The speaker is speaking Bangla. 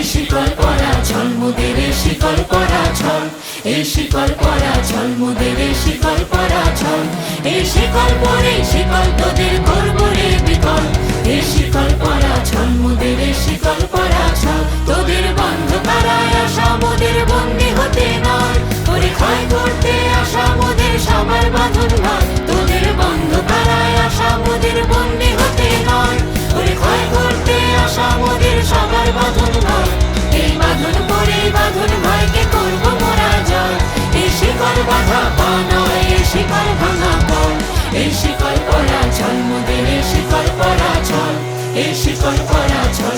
এই শিকল পরা ছল মোদের এই শিকল পরা ছল এই শিকল পরা ছল মোদের এই শিকল পরা ছল এই শিকল পরে শিকল তোদের করব রে বিকল, এই শিকল পরা ছল মোদের এই শিকল পরা ছল তোদের বন্ধ কারায় আসা মোদের বন্দি হতে নয় ওরে ক্ষয় করতে আসা মোদের সবার বাঁধন নয়। বাধা পা নয় এই শিকল ভাঙা পর এই শিকল পরা চল মোদের এই শিকল পরা চল এই শিকল পরা মোদের